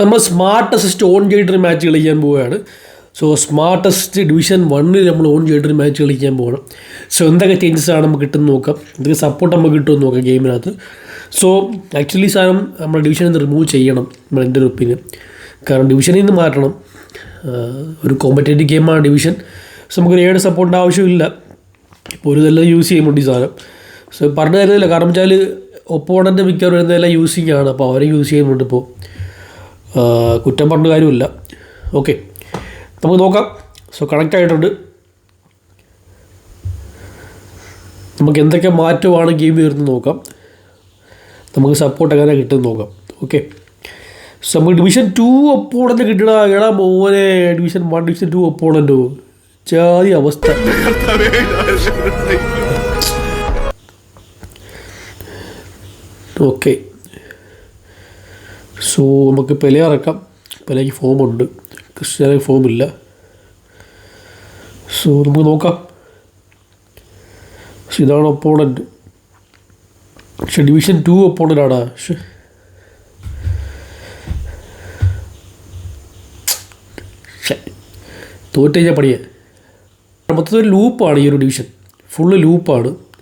നമ്മൾ smartest on ചെയ്തിട്ടൊരു match കളിക്കാൻ പോവുകയാണ്. സോ സ്മാർട്ടസ്റ്റ് ഡിവിഷൻ വണ്ണിൽ നമ്മൾ ഓൺ ചെയ്തിട്ടൊരു മാച്ച് കളിക്കാൻ പോകണം. സോ എന്തൊക്കെ ചേഞ്ചസ് ആണ് നമുക്ക് കിട്ടുന്നത് നോക്കാം. എന്തൊക്കെ സപ്പോർട്ട് നമുക്ക് കിട്ടുമെന്ന് നോക്കാം ഗെയിമിനകത്ത് സോ ആക്ച്വലി സാധനം നമ്മൾ ഡിവിഷനിൽ നിന്ന് റിമൂവ് ചെയ്യണം എന്റെ ഒരു ഒപ്പീനിയൻ കാരണം ഡിവിഷനിൽ നിന്ന് മാറ്റണം. ഒരു കോമ്പറ്റേറ്റീവ് ഗെയിമാണ് ഡിവിഷൻ സോ നമുക്ക് ഏഴ് സപ്പോർട്ടിന്റെ ആവശ്യമില്ല. ഇപ്പോൾ ഒരു ഇതെല്ലാം യൂസ് ചെയ്യുന്നുണ്ട് ഈ സാധനം. സോ പറഞ്ഞു തരുന്നില്ല കാരണം വെച്ചാൽ ഒപ്പോണന്റെ മിക്കവാറും വരുന്നതെല്ലാം യൂസിങ് ആണ്. അപ്പോൾ അവരെ യൂസ് ചെയ്യുന്നുണ്ട് ഇപ്പോൾ കുറ്റം പറഞ്ഞ കാര്യമില്ല. ഓക്കെ നമുക്ക് നോക്കാം. സോ കണക്റ്റ് ആയിട്ടുണ്ട്. നമുക്ക് എന്തൊക്കെ മാറ്റമാണ് ഗെയിം വരുന്നത് നോക്കാം. നമുക്ക് സപ്പോർട്ട് എങ്ങനെ കിട്ടും നോക്കാം. ഓക്കെ സോ നമുക്ക് ഡിവിഷൻ ടു ഒപ്പോണന്റ് കിട്ടണ എടാ മോനെ division one division two opponent ജാതി അവസ്ഥ. ഓക്കെ സോ നമുക്ക് പെലെ ഇറക്കാം. പെലയ്ക്ക് ഫോമുണ്ട്. ക്രിസ്ത്യാനിക്ക് ഫോമില്ല. സോ നമുക്ക് നോക്കാം. സോ ഇതാണ് ഒപ്പോണന്റ് പക്ഷെ ഡിവിഷൻ ടു ഒപ്പോണന്റ് ആണ്. പക്ഷെ തോറ്റ കഴിഞ്ഞാൽ പണിയാ. മൊത്തത്തിൽ ലൂപ്പാണ് ഈ ഒരു ഡിവിഷൻ ഫുള്ള് ലൂപ്പാണ്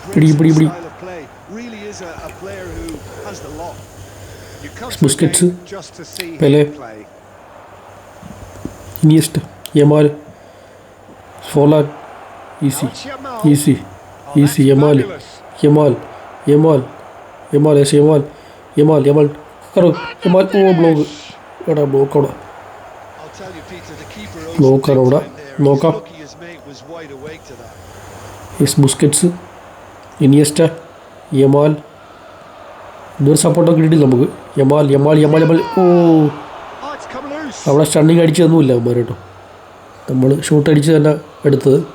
and very Pidi, graceful pidi, pidi. style of play. Really is a, a player who has the lot. You come to the Busquets. game just to see Pele. him play. Iniesta Yamal Forlan easy Now it's Yamal. Easy Oh, easy that's Yamal fabulous. Yamal Yamal Yamal yes Yamal Yamal Yamal Karu Yamal oh block എടാ block അവിടെ I'll tell you, Peter, the keeper owes Low him big car അവിടെ. time there. He's നോക്കാം. lucky his mate was wide awake to that. Yes Busquets Iniesta Yamal. ഇതൊരു സപ്പോർട്ടൊക്കെ കിട്ടിയില്ല നമുക്ക്? Yamal Yamal Yamal Yamal. ഓ. അവിടെ stunning അടിച്ചതൊന്നുമില്ല അവന്മാർ കേട്ടോ. നമ്മൾ ഷൂട്ട് അടിച്ച് തന്നെ എടുത്തത്.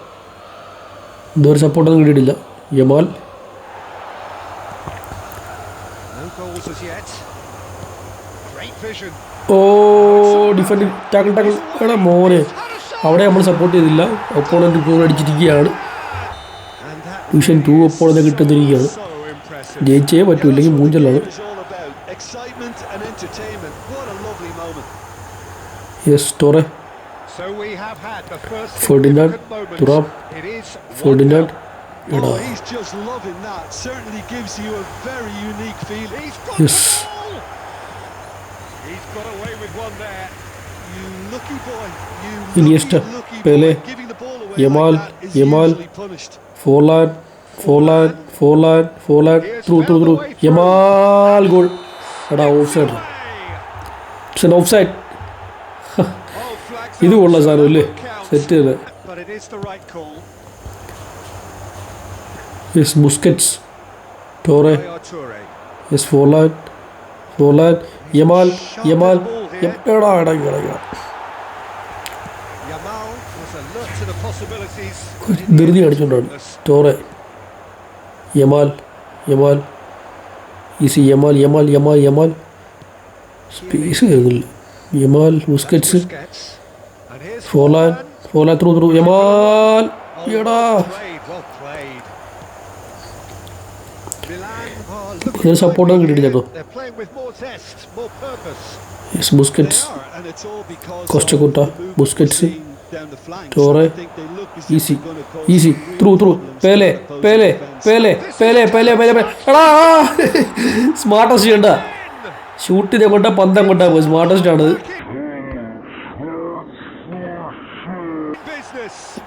ഇതൊരു സപ്പോർട്ടൊന്നും കിട്ടിയിട്ടില്ല. യമാൽ. ഓ ഡിഫൻഡ് ടാക്കിൾ ടാക്കിൾ മോനെ. അവിടെ നമ്മൾ സപ്പോർട്ട് ചെയ്തില്ല. ഒപ്പോണന്റ് ഗോൾ അടിച്ചിരിക്കുകയാണ്. ഡിവിഷൻ ടു ഒപ്പോണത്തെ കിട്ടുന്നിരിക്കുകയാണ് so impressive. ജയിച്ചേ പറ്റൂ ഇല്ലെങ്കിൽ മൂഞ്ചലാണ്. യെസ് ടോറെ ഫെർഡിനാൻഡ് എടാ Oh, he's just loving that. Certainly gives you a very unique feeling. He's got Yes. the goal. He's got away with one there. You lucky boy. You Iniesta, lucky, lucky Pele, boy. Giving the ball away Yamal, like that is Yamal. usually punished. Forlan Forlan Forlan Forlan through through through Yamal goal എടാ offside it's offside Oh, flags ഇത് up, കൊള്ള so സാധനം that അല്ലേ will count. Set ചെയ്ത് But it is the right call. Yes Busquets Toure Yaya Toure. Yes Forlan Forlan Yamal Yamal യം- എടാ എടാ എടാ ധൃതി അടിച്ചുകൊണ്ടാണ് Torre Yamal Yamal easy Yamal Yamal Yamal Yamal. Space കയറുന്നില്ല Yamal. And Forlan Forlan through through. Yamal! എടാ! are looking ഇതിന് സപ്പോർട്ടൊന്നും കിട്ടിയില്ല കേട്ടോ. Busquets. Yes Busquets Torre. Easy. Easy. True, true. Pele Pele Pele Pele Pele Pele എടാ smartest ചെയ്യണ്ട shoot കൊണ്ട പന്തം കൊണ്ടാ പോയി. സ്മാർട്ടസ്റ്റ് ആണ്.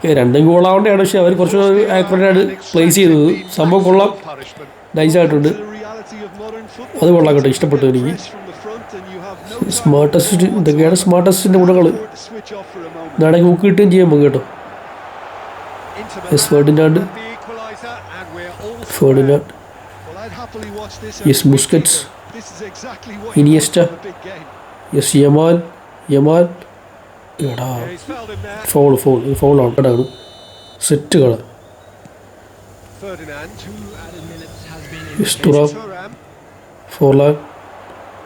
രണ്ടും ഗോളാവേണ്ടതാണ് പക്ഷെ അവർ കുറച്ച് ആക്കുറേറ്റ് പ്ലേസ് ചെയ്തത്. സംഭവം കൊള്ളാം. നൈസായിട്ടുണ്ട് അത് കൊള്ളാം കേട്ടോ. ഇഷ്ടപ്പെട്ടു എനിക്ക്. സ്മാർട്ടസ്റ്റ് ഇതൊക്കെയാണ് സ്മാർട്ടസ്റ്റിന്റെ ഗുണങ്ങൾ. നാടകം ഊക്കിയിട്ടും ചെയ്യാൻ പോകും കേട്ടോ. Yes Ferdinand Ferdinand yes Busquets Iniesta yes Yamal Yamal എടാ. ഫോൾ ഫോൾ ആണ് സെറ്റുകൾ ഫോർ ലാക്ക്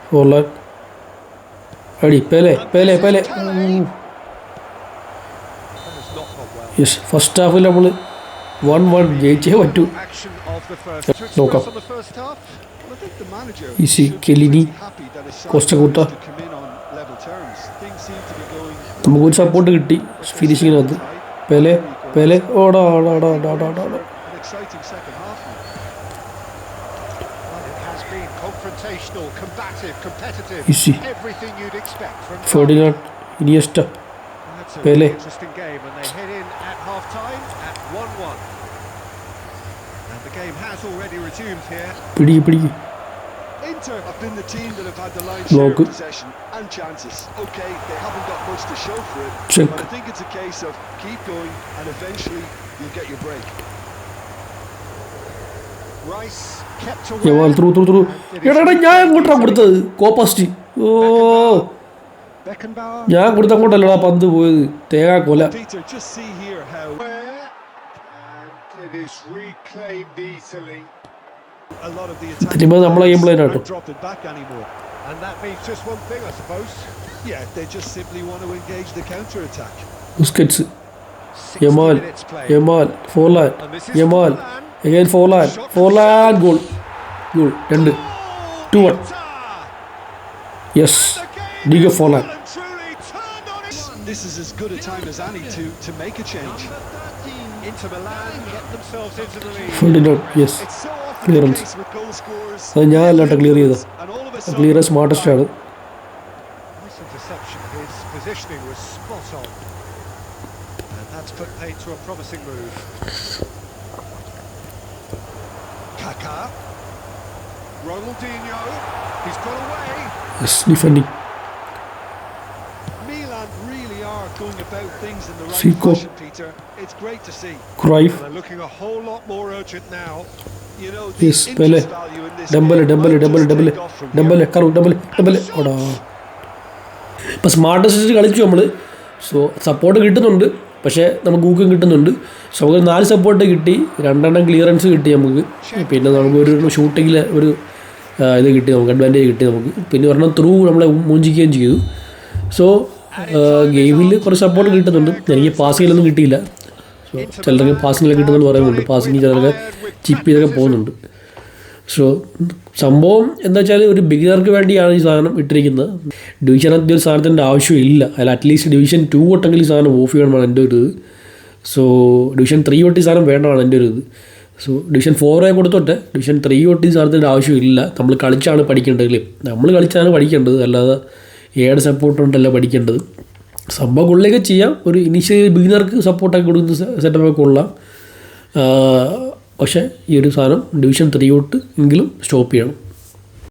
ഫോർ ലാക്ക് അടി പേലെ പേലെ പേലെ. യെസ് ഫസ്റ്റ് ഹാഫിൽ നമ്മൾ വൺ വൺ ജയിച്ചേ പറ്റൂ നോക്കാം. to be going നമുക്കൊരു സപ്പോർട്ട് കിട്ടി ഫിനിഷിങ്ങിനകത്ത് പേലെ പേലെ ഓടാ ഓടാ ഓടാ ഓടാ ഓടാ ഓടാ confrontational, combative, competitive. Everything you'd expect from Ferdinand Iniesta. That's a Pele. Interesting game, and they head in at half time at 1 1. And the game has already resumed here. Pretty, pretty. Inter have been the team that have had the lion's share of possession and chances. Okay, they haven't got much to show for it, Check. but I think it's a case of keep going and eventually you'll get your break. Away. Through through through എടാ ഞാൻ എങ്ങോട്ടാണ് കൊടുത്തത് കോപ്പാസ്റ്റ് ഓ. ഞാൻ കൊടുത്ത അങ്ങോട്ടല്ലടാ പന്ത് പോയത് തേങ്ങാ കൊല തിരുമ്പോ നമ്മളെ game plan players ആട്ടോ. aren't dropping back anymore. And that means just one thing, I suppose. Yeah, they just simply want to engage the counter attack. Busquets 60 Yamal. Yamal Forlan And this Forlan Forlan goal goal രണ്ട് two one yes ഡിഗ on its This is as good a time as any to, to make a change. Into Milan get themselves into the lead. Ferdinand yes It's so Clearance. അത് ഞാൻ അല്ലാട്ടോ clear ചെയ്തത് clear smartest ആണ് that's put paid to a promising move. Kaká. Ronaldinho. He's got away. Yes sniffing. Milan really are going about things in the right fashion, Peter. It's great to see. Cruyff. They're looking a whole lot more urgent now. You know, double, Yes, Pele. double, double, double, double, double, double, double, double, double, double, double, double, double, double, double, double, കറു double, double, ഓടാ ഇപ്പം double, double, കളിച്ചു നമ്മൾ so support കിട്ടുന്നുണ്ട് പക്ഷേ നമുക്ക് ഊക്കം കിട്ടുന്നുണ്ട്. So നമുക്ക് നാല് സപ്പോർട്ട് കിട്ടി. രണ്ടെണ്ണം ക്ലിയറൻസ് കിട്ടി നമുക്ക്. പിന്നെ നമുക്ക് ഒരു ഷൂട്ടിങ്ങിൽ ഒരു ഇത് കിട്ടി നമുക്ക് അഡ്വാന്റേജ് കിട്ടി നമുക്ക്. പിന്നെ ഒരെണ്ണം ത്രൂ നമ്മളെ മൂഞ്ചിക്കുകയും ചെയ്തു. സോ ഗെയിമിൽ കുറച്ച് സപ്പോർട്ട് കിട്ടുന്നുണ്ട്. എനിക്ക് പാസിങ്ങിലൊന്നും കിട്ടിയില്ല. സോ ചിലർക്ക് പാസിങ്ങിലൊക്കെ കിട്ടുന്നുണ്ട് പറയുന്നുണ്ട്. പാസിങ്ങിൽ ചിലർക്ക് ചിപ്പ് ചെയ്തൊക്കെ പോകുന്നുണ്ട്. സോ സംഭവം എന്താ വെച്ചാൽ ഒരു ബിഗിനർക്ക് വേണ്ടിയാണ് ഈ സാധനം ഇട്ടിരിക്കുന്നത്. ഡിവിഷൻ ഒരു സാധനത്തിന്റെ ആവശ്യമില്ല അതിൽ അറ്റ്ലീസ്റ്റ് ഡിവിഷൻ ടു തൊട്ടെങ്കിൽ ഈ സാധനം ഓഫ് ചെയ്യണമാണ് എന്റെ ഒരു ഇത്. സോ ഡിവിഷൻ ത്രീ തൊട്ട് ഈ സാധനം വേണ്ടതാണ് എന്റെ ഒരു ഇത്. സോ ഡിവിഷൻ ഫോറേ കൊടുത്തോട്ടെ. ഡിവിഷൻ ത്രീ തൊട്ട് ഈ സാധനത്തിന്റെ ആവശ്യമില്ല നമ്മൾ കളിച്ചാണ് പഠിക്കേണ്ടത് നമ്മൾ കളിച്ചാണ് പഠിക്കേണ്ടത്. അല്ലാതെ ഏഡ് സപ്പോർട്ട് കൊണ്ടല്ല പഠിക്കേണ്ടത്. സംഭവം കൊള്ളിയൊക്കെ ചെയ്യാം. ഒരു ഇനീഷ്യൽ ബിഗിനർക്ക് സപ്പോർട്ടൊക്കെ കൊടുക്കുന്ന സെറ്റപ്പൊക്കെ കൊള്ളാം. പക്ഷേ ഈ ഒരു സാധനം ഡിവിഷൻ ത്രീ തൊട്ട് എങ്കിലും സ്റ്റോപ്പ് ചെയ്യണം.